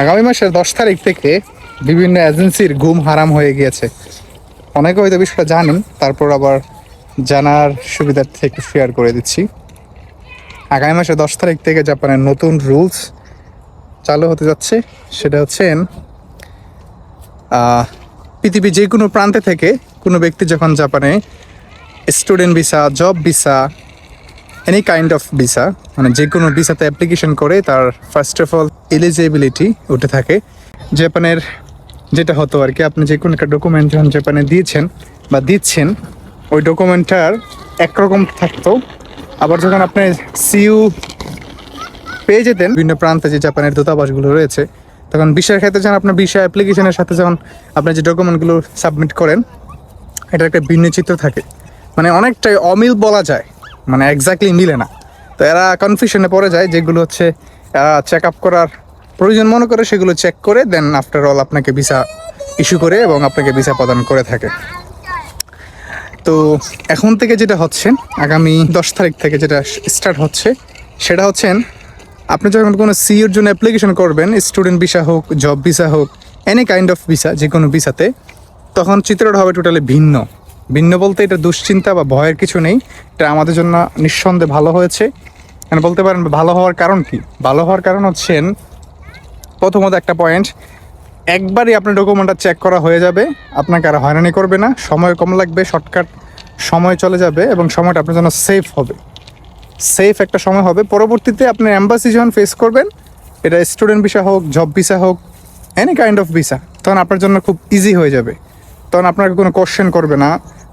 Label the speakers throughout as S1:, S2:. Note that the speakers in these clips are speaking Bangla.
S1: আগামী মাসের দশ তারিখ থেকে বিভিন্ন এজেন্সির ঘুম হারাম হয়ে গিয়েছে। অনেকে হয়তো বিষয়টা জানেন তারপর আবার জানার সুবিধার্থে একটু শেয়ার করে দিচ্ছি। আগামী মাসের দশ তারিখ থেকে জাপানের নতুন রুলস চালু হতে যাচ্ছে। সেটা হচ্ছেন আহ, পৃথিবীর যে কোনো প্রান্তে থেকে কোনো ব্যক্তি যখন জাপানে student visa job visa any kind of visa মানে যে কোনো ভিসাতে অ্যাপ্লিকেশন করে তার ফার্স্ট অফ অল এলিজিবিলিটি উঠে থাকে। জাপানের যেটা হতো আর কি, আপনি যে কোনো একটা ডকুমেন্ট যখন জাপানে দিয়েছেন বা দিচ্ছেন, ওই ডকুমেন্টটার একরকম থাকতো। আবার যখন আপনি সিইউ পেয়ে যেতেন, বিভিন্ন প্রান্তে যে জাপানের দূতাবাসগুলো রয়েছে, তখন ভিসার ক্ষেত্রে যখন আপনার ভিসা অ্যাপ্লিকেশনের সাথে যখন আপনি যে ডকুমেন্টগুলো সাবমিট করেন এটা একটা ভিন্ন চিত্র থাকে। মানে অনেকটাই অমিল বলা যায়। মানে এক্স্যাক্টলি মিলে না। তো এরা কনফিউশনে পড়ে যায়, যেগুলো হচ্ছে চেক আপ করার প্রয়োজন মনে করে, সেগুলো চেক করে দেন আফটার অল আপনাকে ভিসা ইস্যু করে এবং আপনাকে ভিসা প্রদান করে থাকে। তো এখন থেকে যেটা হচ্ছে, আগামী দশ তারিখ থেকে যেটা স্টার্ট হচ্ছে, সেটা হচ্ছেন আপনি যখন কোনো সিইর জন্য অ্যাপ্লিকেশন করবেন স্টুডেন্ট ভিসা হোক জব ভিসা হোক এনি কাইন্ড অফ ভিসা যে কোনো ভিসাতে তখন চিত্রটা হবে টোটালি ভিন্ন। ভিন্ন বলতে এটা দুশ্চিন্তা বা ভয়ের কিছু নেই। এটা আমাদের জন্য নিঃসন্দেহে ভালো হয়েছে। মানে বলতে পারেন ভালো হওয়ার কারণ কি? ভালো হওয়ার কারণ হচ্ছেন প্রথমত একটা পয়েন্ট একবারই আপনার ডকুমেন্টটা চেক করা হয়ে যাবে, আপনাকে আর হয়রানি করবে না, সময় কম লাগবে শর্টকাট সময় চলে যাবে এবং সময়টা আপনার জন্য সেফ হবে। সেফ একটা সময় হবে। পরবর্তীতে আপনি অ্যাম্বাসি যখন ফেস করবেন, এটা স্টুডেন্ট ভিসা হোক জব ভিসা হোক এনি কাইন্ড অফ ভিসা তখন আপনার জন্য খুব ইজি হয়ে যাবে। তখন আপনাকে কোনো কোশ্চেন করবে না।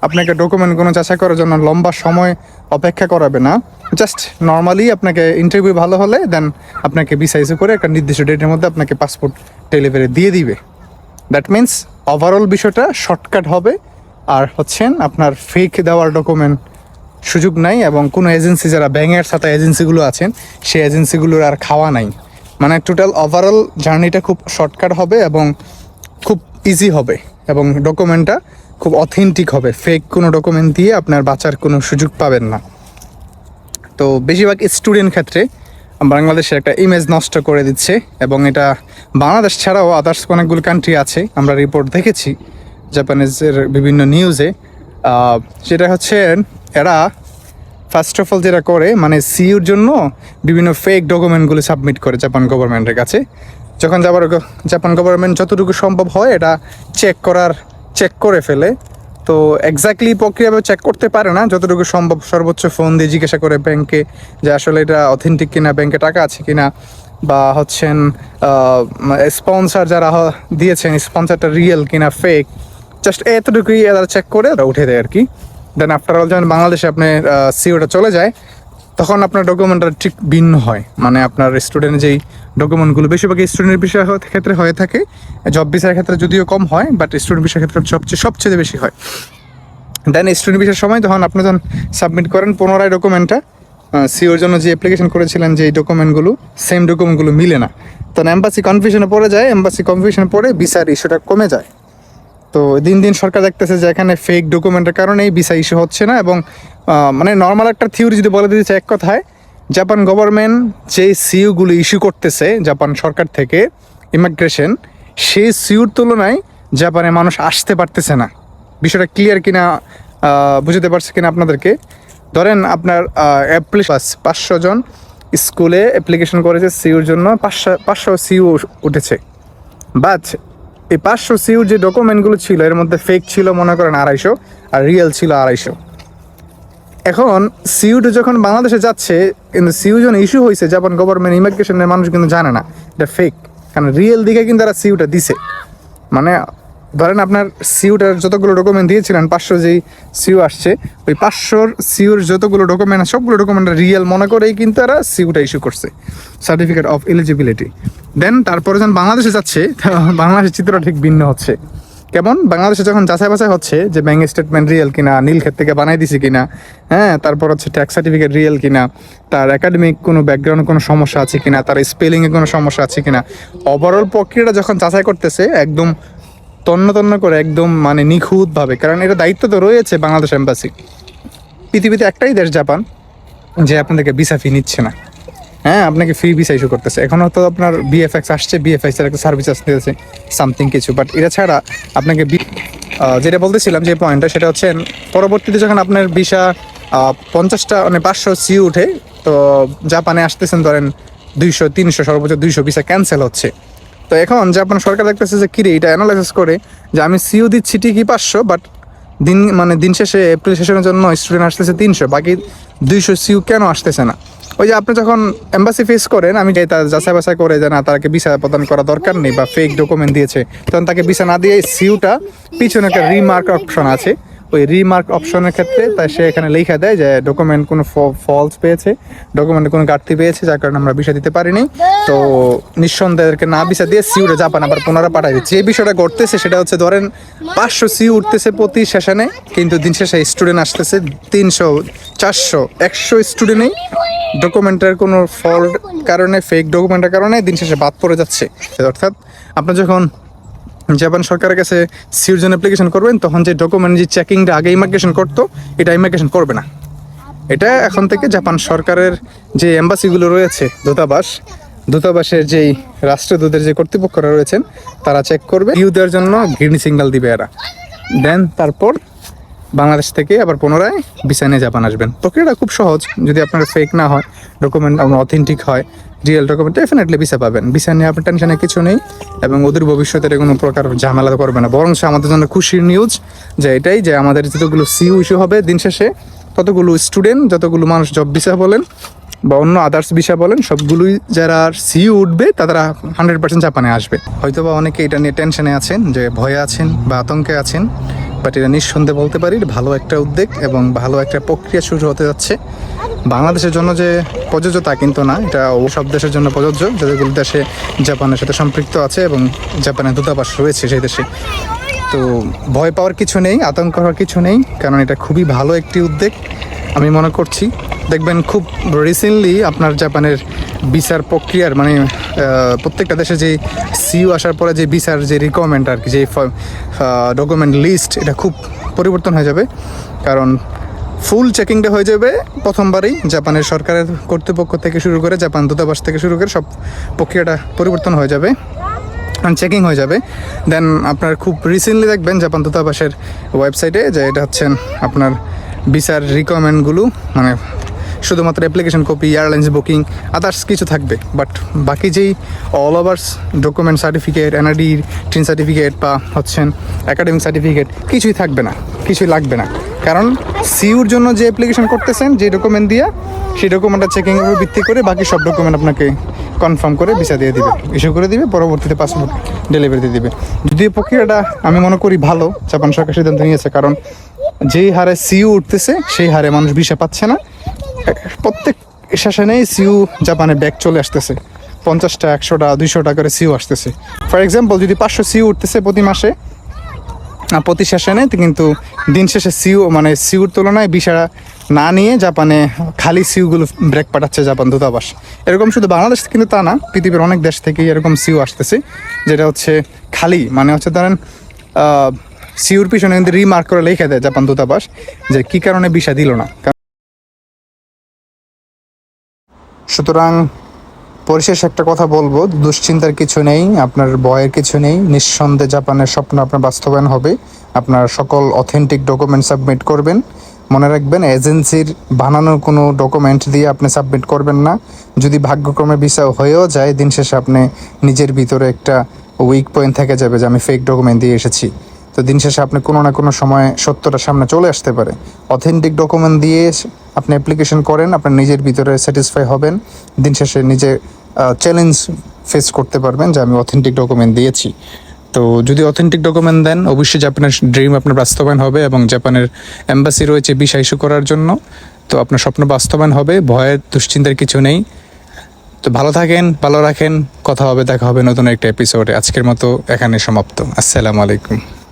S1: আপনাকে ডকুমেন্ট কোনো যাচাই করার জন্য লম্বা সময় অপেক্ষা করাবে না। জাস্ট নর্মালি আপনাকে ইন্টারভিউ ভালো হলে দেন আপনাকে ইস্যু করে একটা নির্দিষ্ট ডেটের মধ্যে আপনাকে পাসপোর্ট ডেলিভারি দিয়ে দিবে। দ্যাট মিন্স ওভারঅল বিষয়টা শর্টকাট হবে আর হচ্ছেন আপনার ফেক দেওয়ার ডকুমেন্ট সুযোগ নাই এবং কোনো এজেন্সি যারা ব্যাঙের সাথে এজেন্সিগুলো আছেন, সেই এজেন্সিগুলোর আর খাওয়া নাই। মানে টোটাল ওভারঅল জার্নিটা খুব শর্টকাট হবে এবং খুব ইজি হবে এবং ডকুমেন্টটা খুব অথেন্টিক হবে ফেক কোনো ডকুমেন্ট দিয়ে আপনার বাঁচার কোনো সুযোগ পাবেন না। তো বেশিরভাগ স্টুডেন্ট ক্ষেত্রে বাংলাদেশের একটা ইমেজ নষ্ট করে দিচ্ছে এবং এটা বাংলাদেশ ছাড়াও আদার্স অনেকগুলো কান্ট্রি আছে, আমরা রিপোর্ট দেখেছি জাপানিজের বিভিন্ন নিউজে সেটা হচ্ছে এরা ফার্স্ট অফ অল যেটা করে মানে সিইউর জন্য বিভিন্ন ফেক ডকুমেন্টগুলো সাবমিট করে জাপান গভর্নমেন্টের কাছে। যখন যাবার জাপান গভর্নমেন্ট যতটুকু সম্ভব হয় এটা চেক করার চেক করে ফেলে। তো এক্স্যাক্টলি প্রক্রিয়াভাবে চেক করতে পারে না। যতটুকু সম্ভব সর্বোচ্চ ফোন দিয়ে জিজ্ঞাসা করে ব্যাংকে যে আসলে এটা অথেন্টিক কিনা ব্যাংকে টাকা আছে কিনা বা হচ্ছেন স্পন্সার যারা দিয়েছেন স্পন্সারটা রিয়েল কিনা ফেক জাস্ট এতটুকুই এরা চেক করে, ওরা উঠে দেয় আর কি। দেন আফটার অল যখন বাংলাদেশে আপনি সিওটা চলে যায় তখন আপনার ডকুমেন্টটা ঠিক ভিন্ন হয়। মানে আপনার স্টুডেন্ট যেই ডকুমেন্টগুলো বেশিরভাগ স্টুডেন্ট বিষয় ক্ষেত্রে হয়ে থাকে। জব ভিসার ক্ষেত্রে যদিও কম হয় বাট স্টুডেন্ট বিষয়ের ক্ষেত্রে সবচেয়ে সবচেয়ে বেশি হয়। দেন স্টুডেন্ট ভিসার সময় তখন আপনি যখন সাবমিট করেন পুনরায় ডকুমেন্টটা সিওর জন্য যে অ্যাপ্লিকেশন করেছিলেন যে ডকুমেন্টগুলো সেম ডকুমেন্টগুলো মিলে না। তখন এম্বাসি কনফিউশনে পড়ে যায়। এম্বাসি কনফিউশনে পড়ে ভিসার ইস্যুটা কমে যায়। তো দিন দিন সরকার দেখতেছে যে এখানে ফেক ডকুমেন্টের কারণেই ভিসা ইস্যু হচ্ছে না এবং মানে নর্মাল একটা থিওরি যদি বলে দিতে চাই এক কথায় জাপান গভর্নমেন্ট যে সিইউগুলো ইস্যু করতেছে জাপান সরকার থেকে ইমিগ্রেশন সেই সিইউর তুলনায় জাপানে মানুষ আসতে পারতেছে না। বিষয়টা ক্লিয়ার কিনা বুঝতে পারছে কিনা আপনাদেরকে? ধরেন আপনার পাঁচশো জন স্কুলে অ্যাপ্লিকেশন করেছে সিইউর জন্য, পাঁচশো পাঁচশো সিউ উঠেছে। বাট এই পাঁচশো সিউর যে ডকুমেন্টগুলো ছিল, এর মধ্যে ফেক ছিল মনে করেন আড়াইশো, আর রিয়েল ছিল আড়াইশো। এখন সিউটা যখন বাংলাদেশে যাচ্ছে, কিন্তু সিউ যখন ইস্যু হয়েছে, জাপান গভর্নমেন্ট ইমিগ্রেশনের মানুষ কিন্তু জানে না, এটা ফেক কারণ রিয়েল দিকে কিন্তু তারা সিউটা দিছে। মানে ধরেন আপনার সিউটার যতগুলো ডকুমেন্ট দিয়েছিলেন, পাঁচশো যেই সিউ আসছে, ওই পাঁচশোর সিউর যতগুলো ডকুমেন্ট সবগুলো ডকুমেন্ট রিয়েল মনে করেই কিন্তু তারা সিউটা ইস্যু করছে। সার্টিফিকেট অফ এলিজিবিলিটি দেন তারপরে যখন বাংলাদেশে যাচ্ছে, বাংলাদেশের চিত্র ঠিক ভিন্ন হচ্ছে। কেমন? বাংলাদেশে যখন যাচাই বাছাই হচ্ছে যে ব্যাংক স্টেটমেন্ট রিয়েল কিনা, নীল ক্ষেত থেকে বানাই দিছি কিনা হ্যাঁ তারপর হচ্ছে ট্যাক্স সার্টিফিকেট রিয়েল কিনা, তার একাডেমিক কোনো ব্যাকগ্রাউন্ড কোনো সমস্যা আছে কিনা, তার স্পেলিংয়ে কোনো সমস্যা আছে কিনা ওভারঅল প্রক্রিয়াটা যখন যাচাই করতেছে, একদম তন্ন তন্ন করে একদম মানে নিখুঁতভাবে, কারণ এটা দায়িত্ব তো রয়েছে বাংলাদেশ এম্বাসি। পৃথিবীতে একটাই দেশ, জাপান, যে আপনাদেরকে ভিসা ফি নিচ্ছে না। হ্যাঁ আপনাকে ফ্রি ভিসা ইস্যু করতেছে। এখন হয়তো আপনার বিএফএক্স আসছে বিএফএক্স এর একটা সার্ভিস আসতেছে সামথিং কিছু। বাট এটা ছাড়া আপনাকে যেটা বলতেছিলাম যে পয়েন্টটা সেটা হচ্ছে পরবর্তীতে যখন আপনার ভিসা পঞ্চাশটা মানে পাঁচশো সি উঠে, তো জাপানে আসতেছেন ধরেন দুইশো, তিনশো, সর্বোচ্চ দুইশো ভিসা ক্যান্সেল হচ্ছে। তো এখন জাপান সরকার দেখতেছে যে, কিরে, এটা অ্যানালাইসিস করে যে আমি সিও দিচ্ছি ঠিকই পাঁচশো বাট দিন মানে দিন শেষে এপ্রিল সেশনের জন্য স্টুডেন্ট আসতেছে তিনশো, বাকি দুইশো সিউ কেন আসতেছে না? ওই যে আপনি যখন এম্বাসি ফেস করেন, আমি যাই তার যাচাই বাছাই করে যে, না, তাকে ভিসা প্রদান করা দরকার নেই বা ফেক ডকুমেন্ট দিয়েছে। তখন তাকে ভিসা না দিয়ে সিউটা পিছনে একটা রিমার্ক অপশন আছে। ওই রিমার্ক অপশনের ক্ষেত্রে, তাই সে এখানে লেখা দেয় যে ডকুমেন্ট কোনো ফলস পেয়েছে ডকুমেন্টে কোনো ঘাটতি পেয়েছে, যার কারণে আমরা ভিসা দিতে পারিনি। তো নিঃসন্দেহকে না ভিসা দিয়ে সিউরে জাপান আবার পুনরায় দিচ্ছে যে বিষয়টা ঘটতেছে সেটা হচ্ছে, ধরেন পাঁচশো সিউ উঠতেছে প্রতি সেশনে কিন্তু দিন শেষে স্টুডেন্ট আসতেছে তিনশো, চারশো, একশো স্টুডেন্টই ডকুমেন্টের কোনো ফল্ট কারণে ফেক ডকুমেন্টের কারণে দিন শেষে বাদ পড়ে যাচ্ছে। অর্থাৎ, আপনার যখন জাপান সরকারের কাছে সিউর জন্য অ্যাপ্লিকেশন করবেন, তখন যে ডকুমেন্ট যে চেকিংটা আগে ইমিগ্রেশন করতো, এটা ইমিগ্রেশন করবে না। এটা এখন থেকে জাপান সরকারের যে এম্বাসিগুলো রয়েছে, দূতাবাস, দূতাবাসের যেই রাষ্ট্রদূতের যে কর্তৃপক্ষরা রয়েছেন, তারা চেক করবে। ইউ দেওয়ার জন্য গ্রিন সিগন্যাল দিবে এরা। দেন তারপর বাংলাদেশ থেকে আবার পুনরায় নিয়ে জাপান আসবেন। প্রক্রিয়াটা খুব সহজ। যদি আপনার ফেক না হয় ডকুমেন্ট অথেন্টিক হয় রিয়েল ডকুমেন্ট ডেফিনেটলি ভিসা পাবেন। ভিসা নিয়ে আপনার টেনশনে কিছু নেই এবং ওদের ভবিষ্যতে এটা কোনো প্রকার ঝামেলা করবে না। বরং সে আমাদের জন্য খুশির নিউজ যে এটাই যে আমাদের যতগুলো সিউ ইস্যু হবে দিন শেষে, ততগুলো স্টুডেন্ট যতগুলো মানুষ জব ভিসা বলেন বা অন্য আদার্স বিষয় বলেন, সবগুলোই যারা সিইউ উঠবে, তারা হান্ড্রেড পার্সেন্ট জাপানে আসবে। হয়তো বা অনেকে এটা নিয়ে টেনশনে আছেন, যে ভয়ে আছেন বা আতঙ্কে আছেন। বাট এটা নিঃসন্দেহে বলতে পারি ভালো একটা উদ্যোগ এবং ভালো একটা প্রক্রিয়া শুরু হতে যাচ্ছে। বাংলাদেশের জন্য যে প্রযোজ্য তা কিন্তু না, এটা ও সব দেশের জন্য প্রযোজ্য। যতগুলো দেশে জাপানের সাথে সম্পৃক্ত আছে এবং জাপানের দূতাবাস রয়েছে সেই দেশে। তো ভয় পাওয়ার কিছু নেই, আতঙ্ক হওয়ার কিছু নেই, কারণ এটা খুবই ভালো একটি উদ্যোগ। আমি মনে করছি, দেখবেন খুব রিসেন্টলি আপনার জাপানের বিচার প্রক্রিয়ার মানে প্রত্যেকটা দেশে যে সিইউ আসার পরে যে বিচার, যে রিকোয়ারমেন্ট আর কি, যে ডকুমেন্ট লিস্ট এটা খুব পরিবর্তন হয়ে যাবে। কারণ ফুল চেকিংটা হয়ে যাবে প্রথমবারই জাপানের সরকারের কর্তৃপক্ষ থেকে শুরু করে জাপান দূতাবাস থেকে শুরু করে সব প্রক্রিয়াটা পরিবর্তন হয়ে যাবে চেকিং হয়ে যাবে। দেন আপনার খুব রিসেন্টলি দেখবেন জাপান দূতাবাসের ওয়েবসাইটে যে এটা হচ্ছেন আপনার ভিসার রিকোয়ারমেন্টগুলো মানে শুধুমাত্র application copy airlines booking others কিছু থাকবে। বাট বাকি যেই all overs document certificate NRD TIN certificate বা হচ্ছেন একাডেমিক সার্টিফিকেট কিছুই থাকবে না, কিছুই লাগবে না। কারণ সিউর জন্য যে অ্যাপ্লিকেশন করতেছেন, যে ডকুমেন্ট দিয়ে, সেই ডকুমেন্টটা চেকিং উপর ভিত্তি করে বাকি সব ডকুমেন্ট আপনাকে কনফার্ম করে ভিসা দিয়ে দিবে। ইস্যু করে দিবে, পরবর্তীতে পাসপোর্ট ডেলিভারি দিয়ে দিবে। যদিও প্রক্রিয়াটা আমি মনে করি ভালো, জাপান সরকার সিদ্ধান্ত নিয়েছে, কারণ যেই হারে সিইউ উঠতেছে, সেই হারে মানুষ ভিসা পাচ্ছে না। প্রত্যেক সেশনেই সিউ জাপানে ব্যাগ চলে আসতেছে। পঞ্চাশটা, একশোটা, দুইশোটা করে সিউ আসতেছে। ফর এক্সাম্পল যদি পাঁচশো সিউ উঠতেছে প্রতি মাসে প্রতি সেশনে কিন্তু দিন শেষে সিউ মানে সিউর তুলনায় বিশা না নিয়ে জাপানে খালি সিউগুলো ব্রেক পাঠাচ্ছে জাপান দূতাবাস। এরকম শুধু বাংলাদেশ কিন্তু তা না, পৃথিবীর অনেক দেশ থেকেই এরকম সিউ আসতেছে, যেটা হচ্ছে খালি মানে হচ্ছে ধরেন সিউর পিছনে কিন্তু রিমার্ক করে লিখে দেয় জাপান দূতাবাস যে কী কারণে বিষা দিল না। সুতরাং পরিশেষ একটা কথা বলব, দুশ্চিন্তার কিছু নেই, আপনার ভয়ের কিছু নেই, নিঃসন্দেহে জাপানের স্বপ্ন আপনার বাস্তবায়ন হবে, আপনার সকল অথেন্টিক ডকুমেন্ট সাবমিট করবেন, মনে রাখবেন এজেন্সির বানানো কোনো ডকুমেন্ট দিয়ে আপনি সাবমিট করবেন না, যদি ভাগ্যক্রমে ভিসা হয়েও যায়, দিন শেষে আপনি নিজের ভিতরে একটা উইক পয়েন্ট থেকে যাবে যে আমি ফেক ডকুমেন্ট দিয়ে এসেছি। তো দিন শেষে আপনি কোনো না কোনো সময় সত্যটা সামনে চলে আসতে পারে। অথেন্টিক ডকুমেন্ট দিয়ে আপনি অ্যাপ্লিকেশন করেন, আপনার নিজের ভিতরে স্যাটিসফাই হবেন, দিন শেষে নিজে চ্যালেঞ্জ ফেস করতে পারবেন যে আমি অথেন্টিক ডকুমেন্ট দিয়েছি। তো যদি অথেন্টিক ডকুমেন্ট দেন, অবশ্যই জাপানের ড্রিম আপনার বাস্তবায়ন হবে এবং জাপানের অ্যাম্বাসি রয়েছে ভিসা ইস্যু করার জন্য। তো আপনার স্বপ্ন বাস্তবায়ন হবে ভয়ের দুশ্চিন্তার কিছু নেই। তো ভালো থাকেন, ভালো রাখেন, কথা হবে, দেখা হবে নতুন একটা এপিসোডে আজকের মতো এখানে সমাপ্ত। আসসালামু আলাইকুম।